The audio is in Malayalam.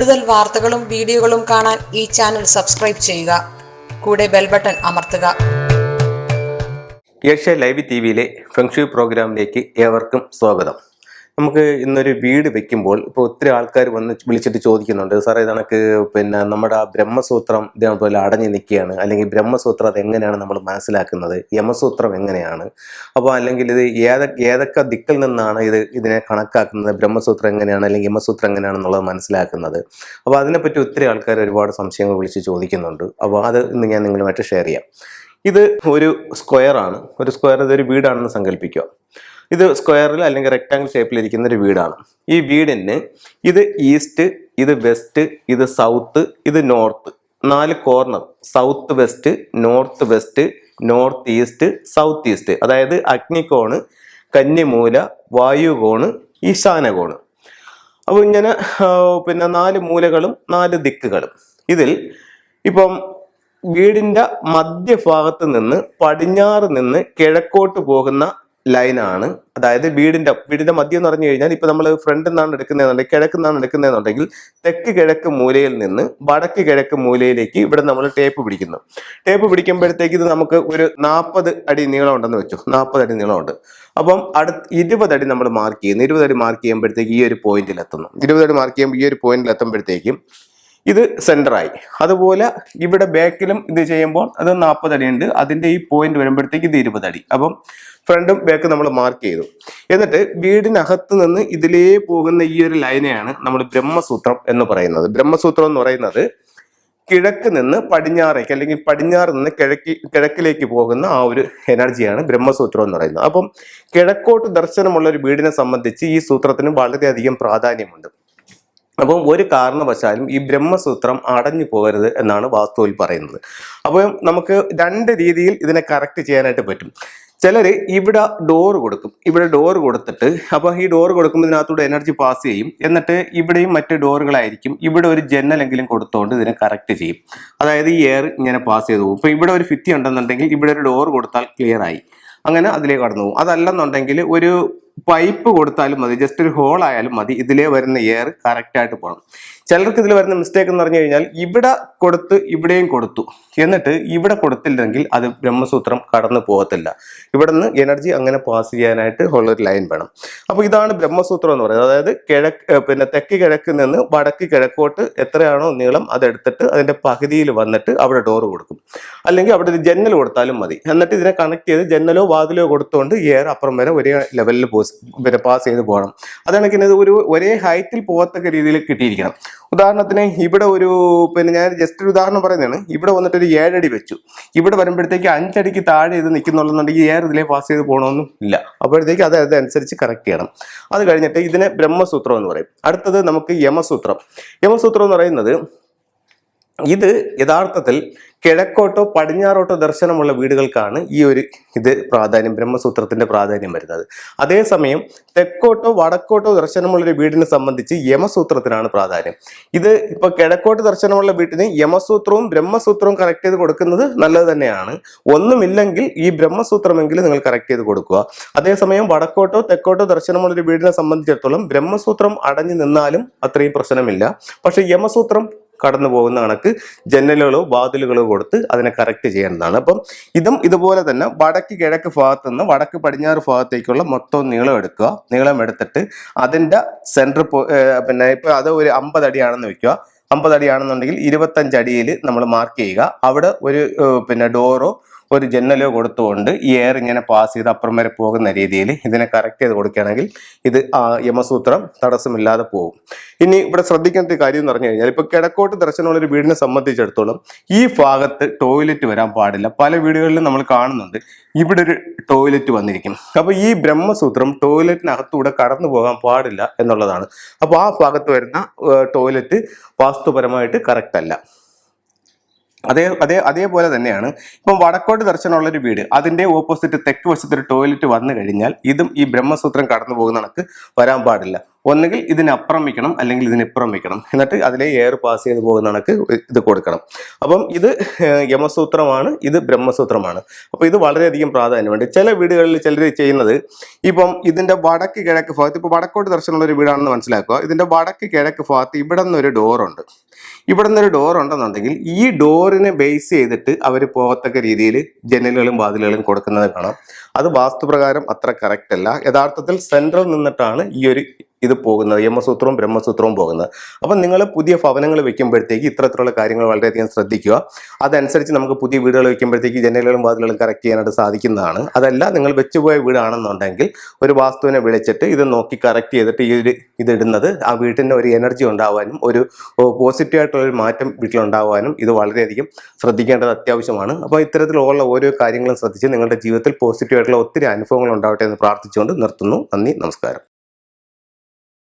കൂടുതൽ വാർത്തകളും വീഡിയോകളും കാണാൻ ഈ ചാനൽ സബ്സ്ക്രൈബ് ചെയ്യുക. കൂടെ ബെൽ ബട്ടൺ അമർത്തുക. ഏഷ്യ ലൈവ് ടി വിയിലെ ഫെങ്ഷു പ്രോഗ്രാമിലേക്ക് ഏവർക്കും സ്വാഗതം. നമുക്ക് ഇന്നൊരു വീട് വെക്കുമ്പോൾ ഇപ്പോൾ ഒത്തിരി ആൾക്കാർ വന്ന് വിളിച്ചിട്ട് ചോദിക്കുന്നുണ്ട് സാറേ ഇതണക്ക് പിന്നെ നമ്മുടെ ആ ബ്രഹ്മസൂത്രം ഇതേപോലെ അടഞ്ഞു നിൽക്കുകയാണ്. അല്ലെങ്കിൽ ബ്രഹ്മസൂത്രം അത് എങ്ങനെയാണ് നമ്മൾ മനസ്സിലാക്കുന്നത്? യമസൂത്രം എങ്ങനെയാണ്? അപ്പോൾ അല്ലെങ്കിൽ ഇത് ഏതൊക്കെ ഏതൊക്കെ ദിക്കിൽ നിന്നാണ് ഇത് ഇതിനെ കണക്കാക്കുന്നത്? ബ്രഹ്മസൂത്രം എങ്ങനെയാണ്? അല്ലെങ്കിൽ യമസൂത്രം എങ്ങനെയാണെന്നുള്ളത് മനസ്സിലാക്കുന്നത്? അപ്പോൾ അതിനെപ്പറ്റി ഒത്തിരി ആൾക്കാർ ഒരുപാട് സംശയങ്ങൾ വിളിച്ച് ചോദിക്കുന്നുണ്ട്. അപ്പോൾ അത് ഇന്ന് ഞാൻ നിങ്ങളുമായിട്ട് ഷെയർ ചെയ്യാം. ഇത് ഒരു സ്ക്വയർ ആണ്. ഒരു സ്ക്വയർ ഇതൊരു വീടാണെന്ന് സങ്കല്പിക്കുക ഇത് സ്ക്വയറിൽ അല്ലെങ്കിൽ റെക്ടാങ്കിൾ ഷേപ്പിലിരിക്കുന്ന ഒരു വീടാണ്. ഈ വീടിന് ഇത് ഈസ്റ്റ് ഇത് വെസ്റ്റ് ഇത് സൗത്ത് ഇത് നോർത്ത് നാല് corner south west north west north east south east അതായത് അഗ്നികോണ് കന്നിമൂല വായുകോണ് ഈശാനകോണ്. അപ്പോൾ ഇങ്ങനെ പിന്നെ നാല് മൂലകളും നാല് ദിക്കുകളും. ഇതിൽ ഇപ്പം വീടിന്റെ മധ്യഭാഗത്ത് നിന്ന് പടിഞ്ഞാറ് നിന്ന് കിഴക്കോട്ട് പോകുന്ന ലൈനാണ്. അതായത് വീടിന്റെ വീടിന്റെ മധ്യം എന്ന് പറഞ്ഞു കഴിഞ്ഞാൽ ഇപ്പൊ നമ്മൾ ഫ്രണ്ടിൽ നിന്നാണ് എടുക്കുന്നതെന്നുണ്ടെങ്കിൽ കിഴക്ക് നിന്നാണ് എടുക്കുന്നതെന്നുണ്ടെങ്കിൽ തെക്ക് കിഴക്ക് മൂലയിൽ നിന്ന് വടക്ക് കിഴക്ക് മൂലയിലേക്ക് ഇവിടെ നമ്മൾ ടേപ്പ് പിടിക്കുന്നു. ടേപ്പ് പിടിക്കുമ്പോഴത്തേക്ക് ഇത് നമുക്ക് ഒരു നാൽപ്പത് അടി നീളം ഉണ്ടെന്ന് വെച്ചു. നാൽപ്പത് അടി നീളമുണ്ട് അപ്പം അടുത്ത് ഇരുപത് അടി നമ്മൾ മാർക്ക് ചെയ്യുന്നു. ഇരുപത് അടി മാർക്ക് ചെയ്യുമ്പോഴത്തേക്ക് ഈ ഒരു പോയിന്റിൽ എത്തുന്നു. ഇരുപത് അടി മാർക്ക് ചെയ്യുമ്പോൾ ഈ ഒരു പോയിന്റിൽ എത്തുമ്പോഴത്തേക്കും ഇത് സെന്ററായി അതുപോലെ ഇവിടെ ബാക്കിലും ഇത് ചെയ്യുമ്പോൾ അത് നാൽപ്പത് അടി ഉണ്ട് അതിന്റെ ഈ പോയിന്റ് വരുമ്പോഴത്തേക്ക് ഇത് ഇരുപത് അടി. അപ്പം ഫ്രണ്ടും ബാക്കും നമ്മൾ മാർക്ക് ചെയ്തു. എന്നിട്ട് വീടിനകത്ത് നിന്ന് ഇതിലേ പോകുന്ന ഈ ഒരു ലൈനെയാണ് നമ്മൾ ബ്രഹ്മസൂത്രം എന്ന് പറയുന്നത്. ബ്രഹ്മസൂത്രം എന്ന് പറയുന്നത് കിഴക്ക് നിന്ന് പടിഞ്ഞാറേക്ക് അല്ലെങ്കിൽ പടിഞ്ഞാറ് നിന്ന് കിഴക്ക് കിഴക്കിലേക്ക് പോകുന്ന ആ ഒരു എനർജിയാണ് ബ്രഹ്മസൂത്രം എന്ന് പറയുന്നത്. അപ്പം കിഴക്കോട്ട് ദർശനമുള്ള ഒരു വീടിനെ സംബന്ധിച്ച് ഈ സൂത്രത്തിന് വളരെയധികം പ്രാധാന്യമുണ്ട്. അപ്പം ഒരു കാരണവശാലും ഈ ബ്രഹ്മസൂത്രം അടഞ്ഞു പോകരുത് എന്നാണ് വാസ്തുവിൽ പറയുന്നത്. അപ്പം നമുക്ക് രണ്ട് രീതിയിൽ ഇതിനെ കറക്റ്റ് ചെയ്യാനായിട്ട് പറ്റും. ചിലർ ഇവിടെ ഡോർ കൊടുക്കും. ഇവിടെ ഡോർ കൊടുത്തിട്ട് അപ്പോൾ ഈ ഡോർ കൊടുക്കുമ്പോൾ ഇതിനകത്തൂടെ എനർജി പാസ് ചെയ്യും. എന്നിട്ട് ഇവിടെയും മറ്റ് ഡോറുകളായിരിക്കും ഇവിടെ ഒരു ജനലെങ്കിലും കൊടുത്തുകൊണ്ട് ഇതിനെ കറക്റ്റ് ചെയ്യും. അതായത് ഈ എയർ ഇങ്ങനെ പാസ് ചെയ്തു പോകും. ഇപ്പോൾ ഇവിടെ ഒരു ഫിത്തി ഉണ്ടെന്നുണ്ടെങ്കിൽ ഇവിടെ ഒരു ഡോർ കൊടുത്താൽ ക്ലിയർ ആയി. അങ്ങനെ അതിലേക്ക് കടന്നു പോകും. അതല്ലെന്നുണ്ടെങ്കിൽ ഒരു പൈപ്പ് കൊടുത്താലും മതി ജസ്റ്റ് ഒരു ഹോൾ ആയാലും മതി ഇതിലേ വരുന്ന എയർ കറക്റ്റ് ആയിട്ട് പോകണം ചിലർക്ക് ഇതിൽ വരുന്ന മിസ്റ്റേക്ക് എന്ന് പറഞ്ഞു കഴിഞ്ഞാൽ ഇവിടെ കൊടുത്ത് ഇവിടെയും കൊടുത്തു. എന്നിട്ട് ഇവിടെ കൊടുത്തില്ലെങ്കിൽ അത് ബ്രഹ്മസൂത്രം കടന്നു പോകത്തില്ല. ഇവിടെ എനർജി അങ്ങനെ പാസ് ചെയ്യാനായിട്ട് ഉള്ള ഒരു ലൈൻ വേണം. അപ്പോൾ ഇതാണ് ബ്രഹ്മസൂത്രം എന്ന് പറയുന്നത്. അതായത് കിഴക്ക് പിന്നെ തെക്ക് കിഴക്ക് നിന്ന് വടക്ക് കിഴക്കോട്ട് എത്രയാണോ നീളം അതെടുത്തിട്ട് അതിന്റെ പകുതിയിൽ വന്നിട്ട് അവിടെ ഡോർ കൊടുക്കും. അല്ലെങ്കിൽ അവിടെ ഒരു ജന്നൽ കൊടുത്താലും മതി. എന്നിട്ട് ഇതിനെ കണക്ട് ചെയ്ത് ജന്നലോ വാതിലോ കൊടുത്തുകൊണ്ട് എയർ അപ്പുറം വരെ ഒരേ ലെവലിൽ പോസ് പിന്നെ പാസ് ചെയ്ത് പോകണം. അതാണ് ഇത് ഒരു ഒരേ ഹൈറ്റിൽ പോകത്തക്ക രീതിയിൽ കിട്ടിയിരിക്കണം. ഉദാഹരണത്തിന് ഇവിടെ ഒരു പിന്നെ ഞാൻ ജസ്റ്റ് ഒരു ഉദാഹരണം പറയുന്നതാണ്. ഇവിടെ വന്നിട്ട് ഒരു ഏഴടി വെച്ചു. ഇവിടെ വരുമ്പോഴത്തേക്ക് അഞ്ചടിക്ക് താഴെ ഇത് നിൽക്കുന്നുള്ളതെന്നുണ്ടെങ്കിൽ ഏറെ ഇതിലേ പാസ് ചെയ്ത് പോകണമെന്നും ഇല്ല. അപ്പോഴത്തേക്ക് അത് അതനുസരിച്ച് കറക്റ്റ് ചെയ്യണം. അത് കഴിഞ്ഞിട്ട് ഇതിനെ ബ്രഹ്മസൂത്രം എന്ന് പറയും. അടുത്തത് നമുക്ക് യമസൂത്രം. യമസൂത്രം എന്ന് പറയുന്നത് ഇത് യഥാർത്ഥത്തിൽ കിഴക്കോട്ടോ പടിഞ്ഞാറോട്ടോ ദർശനമുള്ള വീടുകൾക്കാണ് ഈ ഒരു ഇത് പ്രാധാന്യം ബ്രഹ്മസൂത്രത്തിന്റെ പ്രാധാന്യം വരുന്നത്. അതേസമയം തെക്കോട്ടോ വടക്കോട്ടോ ദർശനമുള്ള ഒരു വീടിനെ സംബന്ധിച്ച് യമസൂത്രത്തിനാണ് പ്രാധാന്യം. ഇത് ഇപ്പൊ കിഴക്കോട്ട് ദർശനമുള്ള വീട്ടിന് യമസൂത്രവും ബ്രഹ്മസൂത്രവും കറക്റ്റ് ചെയ്ത് കൊടുക്കുന്നത് നല്ലത് തന്നെയാണ്. ഒന്നുമില്ലെങ്കിൽ ഈ ബ്രഹ്മസൂത്രമെങ്കിലും നിങ്ങൾ കറക്റ്റ് ചെയ്ത് കൊടുക്കുക. അതേസമയം വടക്കോട്ടോ തെക്കോട്ടോ ദർശനമുള്ള ഒരു വീടിനെ സംബന്ധിച്ചിടത്തോളം ബ്രഹ്മസൂത്രം അടഞ്ഞു നിന്നാലും അത്രയും പ്രശ്നമില്ല. പക്ഷെ യമസൂത്രം കടന്നു പോകുന്ന കണക്ക് ജനലുകളോ വാതിലുകളോ കൊടുത്ത് അതിനെ കറക്റ്റ് ചെയ്യേണ്ടതാണ് അപ്പം ഇതും ഇതുപോലെ തന്നെ വടക്ക് കിഴക്ക് ഭാഗത്ത് നിന്ന് വടക്ക് പടിഞ്ഞാറ് ഭാഗത്തേക്കുള്ള മൊത്തം നീളം എടുക്കുക. നീളം എടുത്തിട്ട് അതിന്റെ സെന്റർ പിന്നെ ഇപ്പം അത് ഒരു അമ്പത് അടിയാണെന്ന് വെക്കുക. അമ്പത് അടിയാണെന്നുണ്ടെങ്കിൽ ഇരുപത്തഞ്ച് അടിയിൽ നമ്മൾ മാർക്ക് ചെയ്യുക. അവിടെ ഒരു പിന്നെ ഡോറോ ഒരു ജനലോ കൊടുത്തുകൊണ്ട് ഈ എയർ ഇങ്ങനെ പാസ് ചെയ്ത് അപ്പുറം വരെ പോകുന്ന രീതിയിൽ ഇതിനെ കറക്റ്റ് ചെയ്ത് കൊടുക്കുകയാണെങ്കിൽ ഇത് യമസൂത്രം തടസ്സമില്ലാതെ പോകും. ഇനി ഇവിടെ ശ്രദ്ധിക്കേണ്ട കാര്യം എന്ന് പറഞ്ഞു കഴിഞ്ഞാൽ ഇപ്പോൾ കിഴക്കോട്ട് ദർശനമുള്ള ഒരു വീടിനെ സംബന്ധിച്ചിടത്തോളം ഈ ഭാഗത്ത് ടോയ്ലറ്റ് വരാൻ പാടില്ല. പല വീടുകളിലും നമ്മൾ കാണുന്നുണ്ട് ഇവിടെ ഒരു ടോയ്ലറ്റ് വന്നിരിക്കും. അപ്പോൾ ഈ ബ്രഹ്മസൂത്രം ടോയ്ലറ്റിനകത്തൂടെ കടന്നു പോകാൻ പാടില്ല എന്നുള്ളതാണ്. അപ്പോൾ ആ ഭാഗത്ത് വരുന്ന ടോയ്ലറ്റ് വാസ്തുപരമായിട്ട് കറക്റ്റ് അല്ല. അതേ അതേ അതേപോലെ തന്നെയാണ്. ഇപ്പം വടക്കോട്ട് ദർശനമുള്ള ഒരു വീട് അതിന്റെ ഓപ്പോസിറ്റ് തെക്ക് വശത്ത് ഒരു ടോയ്ലറ്റ് വന്നു കഴിഞ്ഞാൽ ഇതും ഈ ബ്രഹ്മസൂത്രം കടന്നു പോകുന്ന കണക്ക് വരാൻ പാടില്ല. ഒന്നുകിൽ ഇതിനപ്പുറം വെക്കണം അല്ലെങ്കിൽ ഇതിനിപ്പുറം വെക്കണം എന്നിട്ട് അതിലെ എയർ പാസ് ചെയ്ത് പോകുന്ന കണക്ക് ഇത് കൊടുക്കണം. അപ്പം ഇത് യമസൂത്രമാണ് ഇത് ബ്രഹ്മസൂത്രമാണ്. അപ്പോൾ ഇത് വളരെയധികം പ്രാധാന്യമുണ്ട്. ചില വീടുകളിൽ ചിലർ ചെയ്യുന്നത് ഇപ്പം ഇതിന്റെ വടക്ക് കിഴക്ക് ഭാഗത്ത് ഇപ്പോൾ വടക്കോട്ട് ദർശനമുള്ള ഒരു വീടാണെന്ന് മനസ്സിലാക്കുക. ഇതിന്റെ വടക്ക് കിഴക്ക് ഭാഗത്ത് ഇവിടെ നിന്നൊരു ഡോറുണ്ട്. ഇവിടെ നിന്നൊരു ഡോർ ഉണ്ടെന്നുണ്ടെങ്കിൽ ഈ ഡോറിനെ ബേസ് ചെയ്തിട്ട് അവർ പോകത്തക്ക രീതിയിൽ ജനലുകളും വാതിലുകളും കൊടുക്കുന്നത് കാണാം. അത് വാസ്തുപ്രകാരം അത്ര കറക്റ്റ് അല്ല. യഥാർത്ഥത്തിൽ സെൻട്രൽ നിന്നിട്ടാണ് ഈ ഒരു ഇത് പോകുന്നത് യമസൂത്രവും ബ്രഹ്മസൂത്രവും പോകുന്നത്. അപ്പം നിങ്ങൾ പുതിയ ഭവനങ്ങൾ വെക്കുമ്പോഴത്തേക്ക് ഇത്തരത്തിലുള്ള കാര്യങ്ങൾ വളരെയധികം ശ്രദ്ധിക്കുക. അതനുസരിച്ച് നമുക്ക് പുതിയ വീടുകൾ വെക്കുമ്പോഴത്തേക്ക് ജനലുകളും വാതിലുകളും കറക്റ്റ് ചെയ്യാനായിട്ട് സാധിക്കുന്നതാണ്. അതല്ല നിങ്ങൾ വെച്ചുപോയ വീടാണെന്നുണ്ടെങ്കിൽ ഒരു വാസ്തുവിനെ വിളിച്ചിട്ട് ഇത് നോക്കി കറക്റ്റ് ചെയ്തിട്ട് ഈ ഒരു ഇതിടുന്നത് ആ വീട്ടിന്റെ ഒരു എനർജി ഉണ്ടാവാനും ഒരു പോസിറ്റീവായിട്ടുള്ളൊരു മാറ്റം വീട്ടിലുണ്ടാവാനും ഇത് വളരെയധികം ശ്രദ്ധിക്കേണ്ടത് അത്യാവശ്യമാണ്. അപ്പോൾ ഇത്തരത്തിലുള്ള ഓരോ കാര്യങ്ങളും ശ്രദ്ധിച്ച് നിങ്ങളുടെ ജീവിതത്തിൽ പോസിറ്റീവായിട്ടുള്ള ഒത്തിരി അനുഭവങ്ങൾ ഉണ്ടാവട്ടെ എന്ന് പ്രാർത്ഥിച്ചുകൊണ്ട് നിർത്തുന്നു. നന്ദി നമസ്കാരം.